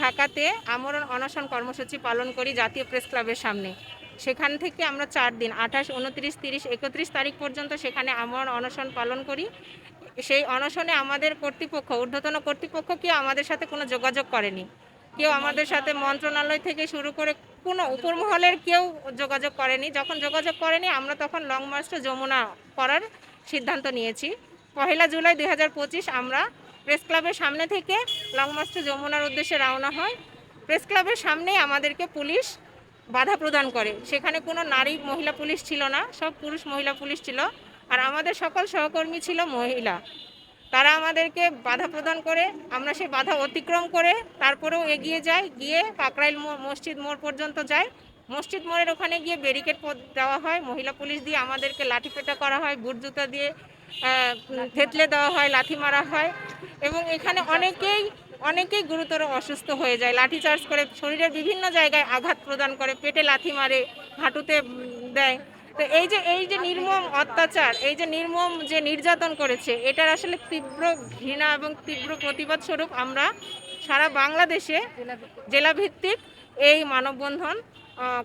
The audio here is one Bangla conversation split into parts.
ঢাকাতে আমরণ অনশন কর্মসূচি পালন করি জাতীয় প্রেস ক্লাবের সামনে। সেখান থেকে আমরা চার দিন, আঠাশ, উনত্রিশ, তিরিশ, একত্রিশ তারিখ পর্যন্ত সেখানে আমরণ অনশন পালন করি। সেই অনশনে আমাদের কর্তৃপক্ষ, ঊর্ধ্বতন কর্তৃপক্ষ কেউ আমাদের সাথে কোনো যোগাযোগ করেনি। কেউ আমাদের সাথে মন্ত্রণালয় থেকে শুরু করে কোনো উপরমহলের কেউ যোগাযোগ করেনি। যখন যোগাযোগ করেনি, আমরা তখন লং মার্চটা যমুনা করার সিদ্ধান্ত নিয়েছি। পহেলা জুলাই দু হাজার পঁচিশ আমরা প্রেস ক্লাবের সামনে থেকে লং মার্চ টু যমুনার উদ্দেশ্যে রওনা হয়। প্রেস ক্লাবের সামনেই আমাদেরকে পুলিশ বাধা প্রদান করে। সেখানে কোনো নারী, মহিলা পুলিশ ছিল না, সব পুরুষ, মহিলা পুলিশ ছিল। আর আমাদের সকল সহকর্মী ছিল মহিলা। তারা আমাদেরকে বাধা প্রদান করে, আমরা সেই বাধা অতিক্রম করে তারপরেও এগিয়ে যাই, গিয়ে কাকরাইল মসজিদ মোড় পর্যন্ত যাই। মসজিদ মোড়ের ওখানে গিয়ে ব্যারিকেড দেওয়া হয়। মহিলা পুলিশ দিয়ে আমাদেরকে লাঠিপেটা করা হয়, বুট জুতা দিয়ে থেতলে দেওয়া হয়, লাথি মারা হয় এবং এখানে অনেকেই অনেকেই গুরুতর অসুস্থ হয়ে যায়। লাঠি লাঠিচার্জ করে শরীরের বিভিন্ন জায়গায় আঘাত প্রদান করে, পেটে লাথি মারে, হাঁটুতে দেয়। তো এই যে এই যে নির্মম অত্যাচার, এই যে নির্মম যে নির্যাতন করেছে, এটার আসলে তীব্র ঘৃণা এবং তীব্র প্রতিবাদ স্বরূপ আমরা সারা বাংলাদেশে জেলাভিত্তিক এই মানববন্ধন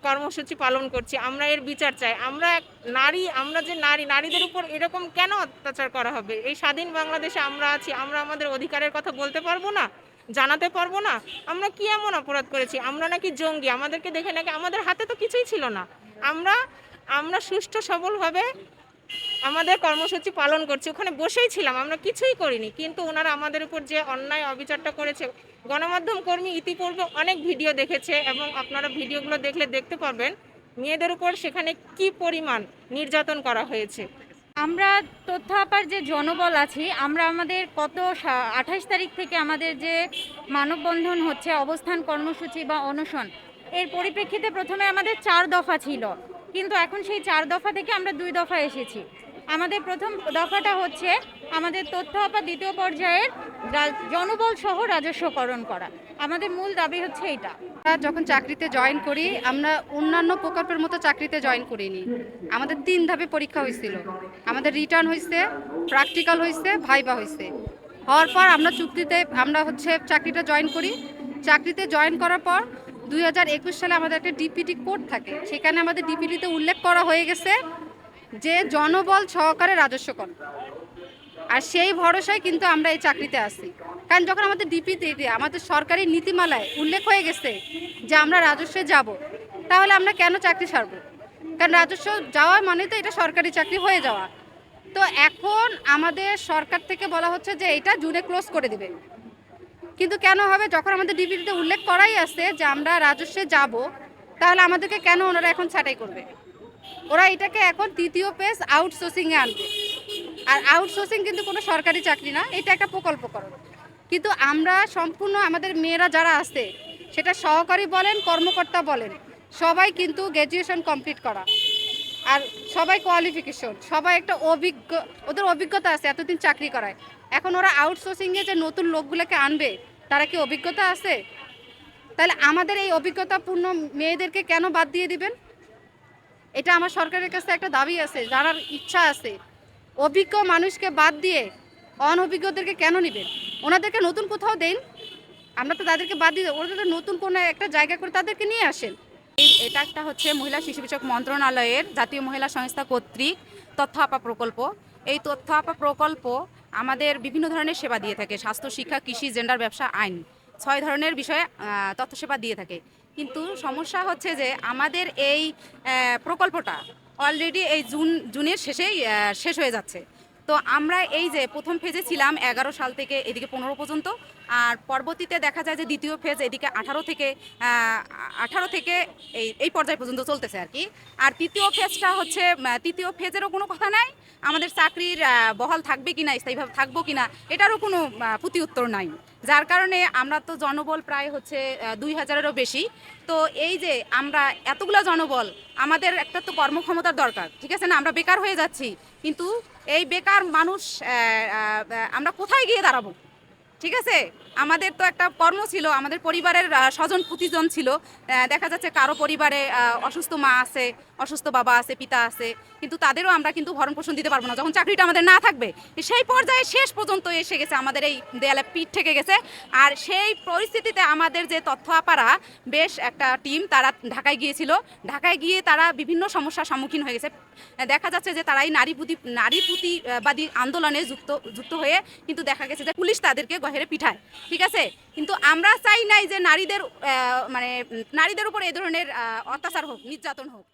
কর্মসূচি পালন করছি, আমরা এর বিচার চাই। আমরা নারী, আমরা যে নারী, নারীদের উপর এরকম কেন অত্যাচার করা হবে? এই স্বাধীন বাংলাদেশে আমরা আছি, আমরা আমাদের অধিকারের কথা বলতে পারব না? জানাতে পারব না? আমরা কি এমন অপরাধ করেছি? আমরা নাকি জঙ্গি? আমাদেরকে দেখে নাকি আমাদের হাতে তো কিছুই ছিল না। আমরা আমরা সুষ্ঠু সবলভাবে আমাদের কর্মসূচি পালন করছি, ওখানে বসেই ছিলাম, আমরা কিছুই করিনি। কিন্তু ওনারা আমাদের উপর যে অন্যায় অবিচারটা করেছে, গণমাধ্যম কর্মী ইতিপূর্বে অনেক ভিডিও দেখেছে এবং আপনারা ভিডিওগুলো দেখলে দেখতে পারবেন, মেয়েদের উপর সেখানে কি পরিমাণ নির্যাতন করা হয়েছে। আমরা তথ্য আপার যে জনবল আছি, আমরা আমাদের কত আঠাশ তারিখ থেকে আমাদের যে মানববন্ধন হচ্ছে, অবস্থান কর্মসূচি বা অনশন, এর পরিপ্রেক্ষিতে প্রথমে আমাদের চার দফা ছিল। কিন্তু এখন সেই চার দফা থেকে আমরা দুই দফা এসেছি। আমাদের প্রথম দফাটা হচ্ছে আমাদের তথ্য আপা দ্বিতীয় পর্যায়ের জনবল সহ রাজস্বকরণ করা। আমাদের মূল দাবি হচ্ছে এটা যখন চাকরিতে জয়েন করি, আমরা অন্যান্য প্রকল্পের মতো চাকরিতে জয়েন করিনি। আমাদের তিন ধাপে পরীক্ষা হয়েছিল। আমাদের রিটার্ন হয়েছে প্র্যাকটিক্যাল হয়েছে ভাইবা হয়েছে। হওয়ার পর আমরা চুক্তিতে আমরা হচ্ছে চাকরিটা জয়েন করি। চাকরিতে জয়েন করার পর দুই হাজার একুশ সালে আমাদের একটা ডিপিটি কোড থাকে। সেখানে আমাদের ডিপিটিতে উল্লেখ করা হয়ে গেছে যে জনবল সহকারে রাজস্ব কর। আর সেই ভরসায় কিন্তু আমরা এই চাকরিতে আসি কারণ যখন আমাদের ডিপিতে, আমাদের সরকারি নীতিমালায় উল্লেখ হয়ে গেছে যে আমরা রাজস্বে যাব, তাহলে আমরা কেন চাকরি ছাড়ব? কারণ রাজস্ব যাওয়া মানে তো এটা সরকারি চাকরি হয়ে যাওয়া। তো এখন আমাদের সরকার থেকে বলা হচ্ছে যে এটা জুনে ক্লোজ করে দেবে। কিন্তু কেন হবে? যখন আমাদের ডিপিটিতে উল্লেখ করাই আছে যে আমরা রাজস্বে যাব, তাহলে আমাদেরকে কেন ওনারা এখন ছাঁটাই করবে? ওরা এটাকে এখন তৃতীয় পেজ আউটসোর্সিংয়ে আনবে। আর আউটসোর্সিং কিন্তু কোনো সরকারি চাকরি না, এটা একটা প্রকল্প প্রকল্পকরণ। কিন্তু আমরা সম্পূর্ণ আমাদের মেয়েরা যারা আছে, সেটা সহকারী বলেন, কর্মকর্তা বলেন, সবাই কিন্তু গ্র্যাজুয়েশন কমপ্লিট করা। আর সবাই কোয়ালিফিকেশন সবাই একটা অভিজ্ঞ, ওদের অভিজ্ঞতা আছে এতদিন চাকরি করায়। এখন ওরা আউটসোর্সিংয়ে যে নতুন লোকগুলোকে আনবে, তারা কি অভিজ্ঞতা আছে? তাহলে আমাদের এই অভিজ্ঞতাপূর্ণ মেয়েদেরকে কেন বাদ দিয়ে দিবেন? এটা আমার সরকারের কাছে একটা দাবি আছে জানার ইচ্ছা আছে। অভিজ্ঞ মানুষকে বাদ দিয়ে অনভিজ্ঞদেরকে কেন নেবেন? ওনাদেরকে নতুন কোথাও দেন। আমরা তো তাদেরকে বাদ দিয়ে ওনাদের নতুন কোনো একটা জায়গা করে তাদেরকে নিয়ে আসেন। এই এটা একটা হচ্ছে মহিলা শিশু বিষয়ক মন্ত্রণালয়ের জাতীয় মহিলা সংস্থা কর্তৃক তথ্য আপা প্রকল্প। এই তথ্য আপা প্রকল্প আমাদের বিভিন্ন ধরনের সেবা দিয়ে থাকে, স্বাস্থ্য, শিক্ষা, কৃষি জেন্ডার ব্যবসা, আইন। ছয় ধরনের বিষয়ে তথ্য সেবা দিয়ে থাকে। কিন্তু সমস্যা হচ্ছে যে আমাদের এই প্রকল্পটা অলরেডি এই জুন, জুনের শেষেই শেষ হয়ে যাচ্ছে। তো আমরা এই যে প্রথম ফেজে ছিলাম এগারো সাল থেকে এদিকে পনেরো পর্যন্ত, আর পরবর্তীতে দেখা যায় যে দ্বিতীয় ফেজ এদিকে আঠারো থেকে আঠারো থেকে এই এই পর্যায় পর্যন্ত চলতেছে আর কি। আর তৃতীয় ফেজটা হচ্ছে তৃতীয় ফেজেরও কোনো কথা নাই, আমাদের চাকরির বহাল থাকবে কিনা, স্থায়ীভাবে থাকব কিনা, এটারও কোনো প্রতি উত্তর নাই। যার কারণে আমরা তো জনবল প্রায় হচ্ছে দুই হাজারেরও বেশি। তো এই যে আমরা এতগুলো জনবল, আমাদের একটা তো কর্মক্ষমতার দরকার, ঠিক আছে না? আমরা বেকার হয়ে যাচ্ছি, কিন্তু এই বেকার মানুষ আমরা কোথায় গিয়ে দাঁড়াবো? ঠিক আছে? আমাদের তো একটা কর্ম ছিল, আমাদের পরিবারের স্বজন প্রতিজন ছিল। দেখা যাচ্ছে কারও পরিবারে অসুস্থ মা আছে, অসুস্থ বাবা আছে, পিতা আছে, কিন্তু তাদেরও আমরা কিন্তু ভরণ পোষণ দিতে পারব না। যখন চাকরিটা আমাদের না থাকবে, সেই পর্যায়ে শেষ পর্যন্ত এসে গেছে, আমাদের এই দেয়ালে পিঠ থেকে গেছে। আর সেই পরিস্থিতিতে আমাদের যে তথ্য আপারা বেশ একটা টিম তারা ঢাকায় গিয়েছিল। ঢাকায় গিয়ে তারা বিভিন্ন সমস্যার সম্মুখীন হয়ে গেছে। দেখা যাচ্ছে যে তারাই নারী প্রতি নারী প্রতিবাদী আন্দোলনে যুক্ত যুক্ত হয়ে কিন্তু দেখা গেছে যে পুলিশ তাদেরকে গহেরে পিঠায়। ঠিক আছে? কিন্তু আমরা চাই নাই যে নারীদের মানে নারীদের উপর এই ধরনের অত্যাচার হোক, নির্যাতন হোক।